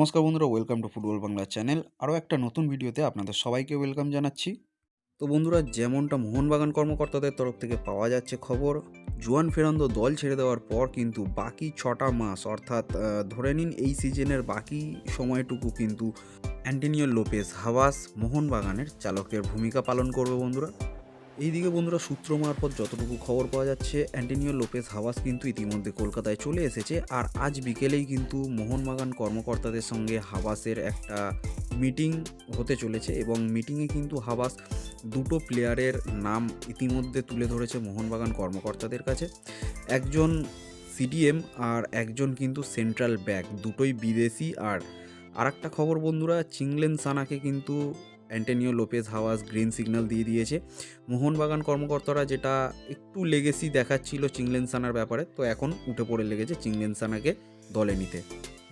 নমস্কার বন্ধুরা welcome to football Bangla channel আরও একটা নতুন ভিডিওতে আপনাদের সবাইকে ওয়েলকাম জানাচ্ছি। তো বন্ধুরা, যেমনটা মোহনবাগান কর্মকর্তাদের তরফ থেকে পাওয়া যাচ্ছে খবর, জুয়ান ফেরান্দো দল ছেড়ে দেওয়ার পর কিন্তু বাকি ছটা মাস, অর্থাৎ ধরে নিন এই সিজনের বাকি সময়টুকু কিন্তু অ্যান্টনিও লোপেস হাওয়াস মোহনবাগানের চালকের ভূমিকা পালন করবে বন্ধুরা। এইদিকে বন্ধুরা সূত্র মারফত যতটুকু খবর পাওয়া যাচ্ছে, অ্যান্টনিও লোপেস হাওয়াস কিন্তু ইতিমধ্যে কলকাতায় চলে এসেছে। আর আজ বিকেলেই কিন্তু মোহনবাগান কর্মকর্তাদের সঙ্গে হাওয়াসের একটা মিটিং হতে চলেছে এবং মিটিংয়ে কিন্তু হাওয়াস দুটো প্লেয়ারের নাম ইতিমধ্যে তুলে ধরেছে মোহনবাগান কর্মকর্তাদের কাছে। একজন সিডিএম আর একজন কিন্তু সেন্ট্রাল ব্যাক, দুটোই বিদেশি। আর আরেকটা খবর বন্ধুরা, চিংলেন সানাকে কিন্তু Antonio Lopez Habas green signal দিয়ে দিয়েছে। মোহনবাগান কর্মকর্তারা যেটা একটু লেগেসি দেখাচ্ছিল চিংলেন সানার ব্যাপারে, তো এখন উঠে পড়ে লেগেছে চিংলেন সানাকে দলে নিতে।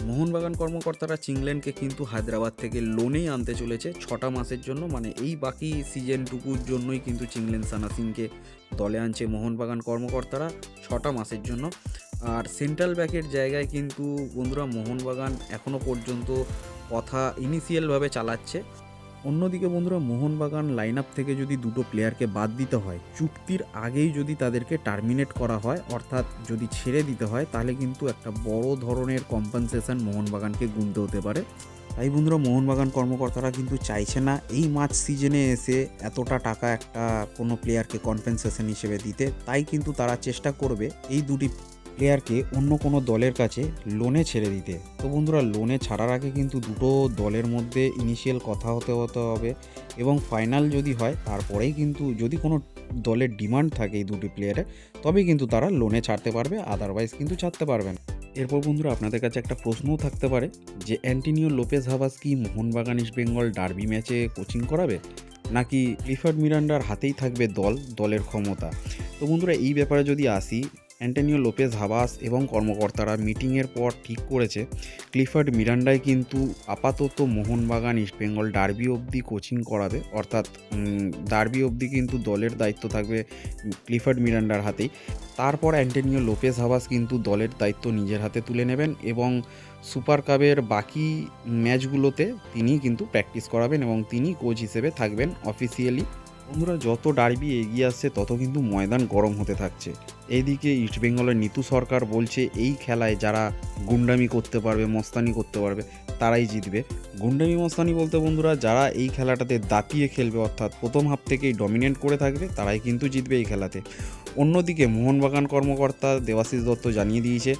মোহনবাগান কর্মকর্তারা চিংলেনকে কিন্তু হায়দ্রাবাদ থেকে লোনেই আনতে চলেছে ছটা মাসের জন্য মানে এই বাকি সিজনটুকুর জন্যই কিন্তু চিংলেন সানা সিংকে দলে আনছে মোহনবাগান কর্মকর্তারা ছটা মাসের জন্য। আর সেন্ট্রাল ব্যাকের জায়গায় কিন্তু বন্ধুরা, মোহনবাগান এখনও পর্যন্ত কথা ইনিশিয়ালভাবে চালাচ্ছে। অন্যদিকে বন্ধুরা মোহনবাগান লাইন আপ থেকে যদি দুটো প্লেয়ারকে বাদ দিতে হয়, চুক্তির আগেই যদি তাদেরকে টার্মিনেট করা হয়, অর্থাৎ যদি ছেড়ে দিতে হয়, তাহলে কিন্তু একটা বড় ধরনের কম্পেনসেশন মোহনবাগানকে গুনতে হতে পারে। তাই বন্ধুরা মোহনবাগান কর্মকর্তারা কিন্তু চাইছে না এই মাছ সিজনে এসে এতটা টাকা একটা কোনো প্লেয়ারকে কম্পেনসেশন হিসেবে দিতে। তাই কিন্তু তারা চেষ্টা করবে এই দুটি প্লেয়ারকে অন্য কোনো দলের কাছে লোনে ছেড়ে দিতে। তো বন্ধুরা লোনে ছাড়ার আগে কিন্তু দুটো দলের মধ্যে ইনিশিয়াল কথা হতে হতে হবে এবং ফাইনাল যদি হয়, তারপরেই কিন্তু যদি কোনো দলের ডিমান্ড থাকে এই দুটি প্লেয়ারে তবেই কিন্তু তারা লোনে ছাড়তে পারবে আদারওয়াইজ কিন্তু ছাড়তে পারবে না। এরপর বন্ধুরা, আপনাদের কাছে একটা প্রশ্নও থাকতে পারে যে অ্যান্টিনিও লোপেজ হাবাস কি মোহনবাগান ইস্ট বেঙ্গল ডার্বি ম্যাচে কোচিং করাবে? নাকি ক্লিফার্ড মিরান্ডার হাতেই থাকবে দল, দলের ক্ষমতা? তো বন্ধুরা, এই ব্যাপারে যদি আসি অ্যান্টনিও লোপেজ হাবাস এবং কর্মকর্তারা মিটিংয়ের পর ঠিক করেছে, ক্লিফার্ড মিরান্ডায় কিন্তু আপাতত মোহনবাগান ইস্টবেঙ্গল ডার্বি অবধি কোচিং করাবে। অর্থাৎ ডার্বি অবধি কিন্তু দলের দায়িত্ব থাকবে ক্লিফার্ড মিরান্ডার হাতেই। তারপর অ্যান্টনিও লোপেজ হাবাস কিন্তু দলের দায়িত্ব নিজের হাতে তুলে নেবেন এবং সুপার কাপের বাকি ম্যাচগুলোতে তিনি কিন্তু প্র্যাকটিস করাবেন এবং তিনি কোচ হিসেবে থাকবেন অফিসিয়ালি। বন্ধুরা, যত ডার্বি এগিয়ে আসছে, তত কিন্তু ময়দান গরম হতে থাকছে। এইদিকে ইস্টবেঙ্গলের নিতু সরকার বলছে, এই খেলায় যারা গুন্ডামি করতে পারবে, মস্তানি করতে পারবে, তারাই জিতবে। গুন্ডামি, মস্তানি বলতে বন্ধুরা, যারা এই খেলাটাতে দাপিয়ে খেলবে, অর্থাৎ প্রথম হাফ থেকেই ডমিনেট করে থাকবে, তারাই কিন্তু জিতবে এই খেলাতে। অন্যদিকে মোহনবাগান কর্মকর্তা দেবাশিস দত্ত জানিয়ে দিয়েছে,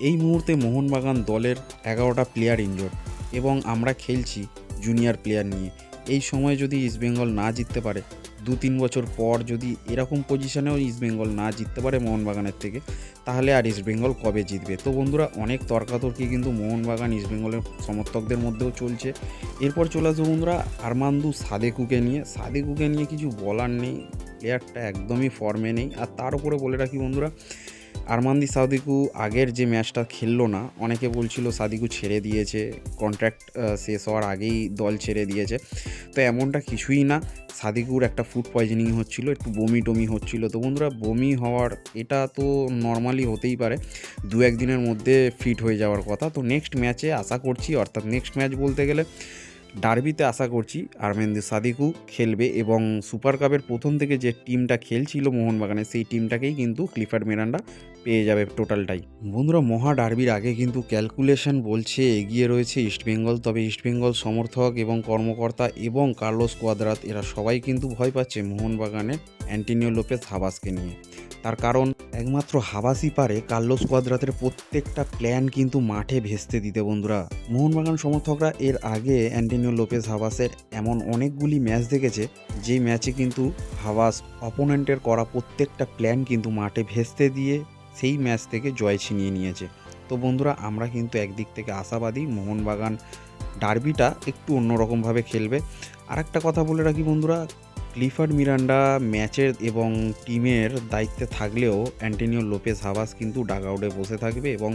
এই মুহূর্তে মোহনবাগান দলের এগারোটা প্লেয়ার ইনজোর্ড এবং আমরা খেলছি জুনিয়র প্লেয়ার নিয়ে। এই সময় যদি ইস্টবেঙ্গল না জিততে পারে দু তিন বছর পর যদি এরকম পজিশনেও ইস্টবেঙ্গল না জিততে পারে মোহনবাগানের থেকে, তাহলে আর ইস্টবেঙ্গল কবে জিতবে? তো বন্ধুরা, অনেক তর্কাতর্কি কিন্তু মোহনবাগান ইস্টবেঙ্গলের সমর্থকদের মধ্যেও চলছে। এরপর চলে আসব বন্ধুরা, আরমান্দু সাদেকুকে নিয়ে। সাদেকুকে নিয়ে কিছু বলার নেই প্লেয়ারটা একদমই ফর্মে নেই। আর তার উপরে বলে রাখি বন্ধুরা আরমান্দি সাদিকু আগের যে ম্যাচটা খেললো না, অনেকে বলছিল সাদিকু ছেড়ে দিয়েছে কন্ট্রাক্ট শেষ হওয়ার আগেই দল ছেড়ে দিয়েছে। তো এমনটা কিছুই না, সাদিকুর একটা ফুড পয়জনিং হচ্ছিল, একটু বমি টমি হচ্ছিল। তো বন্ধুরা, বমি হওয়ার এটা তো নর্মালি হতেই পারে দু একদিনের মধ্যে ফিট হয়ে যাওয়ার কথা। তো নেক্সট ম্যাচে আশা করছি, অর্থাৎ নেক্সট ম্যাচ বলতে গেলে ডার্বিতে আশা করছি আরমেন্দি সাদিকু খেলবে এবং সুপার কাপের প্রথম থেকে যে টিমটা খেলছিল মোহনবাগানে, সেই টিমটাকেই কিন্তু ক্লিফার্ড মিরান্ডা পেয়ে যাবে টোটালটাই। বন্ধুরা, মহা ডার্বির আগে কিন্তু ক্যালকুলেশন বলছে এগিয়ে রয়েছে ইস্টবেঙ্গল তবে ইস্টবেঙ্গল সমর্থক এবং কর্মকর্তা এবং কার্লোস কোয়াদ্রাত, এরা সবাই কিন্তু ভয় পাচ্ছে মোহনবাগানের অ্যান্টিনিও লোপেস হাবাসকে নিয়ে। তার কারণ একমাত্র হাবাসই পারে কার্লোস কোয়াদ্রাতের প্রত্যেকটা প্ল্যান কিন্তু মাঠে ভেস্তে দিতে, বন্ধুরা। মোহনবাগান সমর্থকরা এর আগে অ্যান্টিনিও লোপেস হাবাসের এমন অনেকগুলি ম্যাচ দেখেছে, যেই ম্যাচে কিন্তু হাবাস অপোনেন্টের করা প্রত্যেকটা প্ল্যান কিন্তু মাঠে ভেস্তে দিয়ে সেই ম্যাচ থেকে জয় ছিনিয়ে নিয়েছে। তো বন্ধুরা, আমরা কিন্তু একদিক থেকে আশাবাদী মোহনবাগান ডার্বিটা একটু অন্যরকমভাবে খেলবে। আর একটা কথা বলে রাখি বন্ধুরা ক্লিফার্ড মিরান্ডা ম্যাচের এবং টিমের দায়িত্বে থাকলেও অ্যান্টনিও লোপেস হাবাস কিন্তু ডাগআউটে বসে থাকবে এবং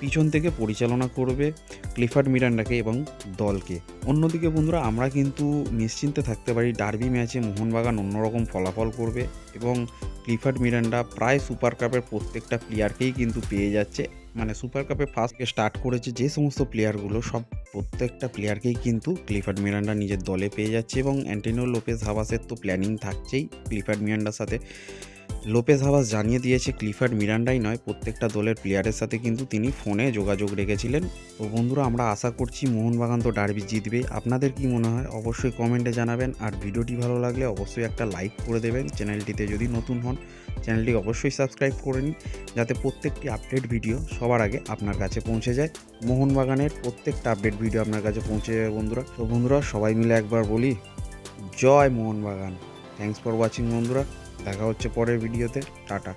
পিছন থেকে পরিচালনা করবে ক্লিফার্ড মিরান্ডাকে এবং দলকে। অন্যদিকে বন্ধুরা, আমরা কিন্তু নিশ্চিন্তে থাকতে পারি ডার্বি ম্যাচে মোহনবাগান অন্যরকম ফলাফল করবে এবং ক্লিফার্ড মিরান্ডা প্রায় সুপার কাপের প্রত্যেকটা প্লেয়ারকেই কিন্তু পেয়ে যাচ্ছে। মানে সুপার কাপে ফার্স্ট স্টার্ট করেছে যে সমস্ত প্লেয়ারগুলো সব প্রত্যেকটা প্লেয়ারকেই কিন্তু ক্লিফার্ড মিরান্ডা নিজের দলে পেয়ে যাচ্ছে এবং অ্যান্টিনো লোপেজ হাবাসের তো প্ল্যানিং থাকছেই ক্লিফার্ড মিরান্ডার সাথে। লোপেজ হাবাস জানিয়ে দিয়েছে, ক্লিফার্ড মিরান্ডাই নয়, প্রত্যেকটা দলের প্লেয়ারের সাথে কিন্তু তিনি ফোনে যোগাযোগ রেখেছিলেন। তো বন্ধুরা, আমরা আশা করছি মোহনবাগান তো ডার্বি জিতবে। আপনাদের কি মনে হয়? অবশ্যই কমেন্টে জানাবেন। আর ভিডিওটি ভালো লাগলে অবশ্যই একটা লাইক করে দেবেন। চ্যানেলটিতে যদি নতুন হন, চ্যানেলটি অবশ্যই সাবস্ক্রাইব করে নিন, যাতে প্রত্যেকটি আপডেট ভিডিও সবার আগে আপনার কাছে পৌঁছে যায়। মোহনবাগানের প্রত্যেকটা আপডেট ভিডিও আপনার কাছে পৌঁছে যাবে বন্ধুরা। তো বন্ধুরা, সবাই মিলে একবার বলি, জয় মোহনবাগান। থ্যাংকস ফর ওয়াচিং বন্ধুরা। দেখা হচ্ছে পরের ভিডিওতে। টাটা।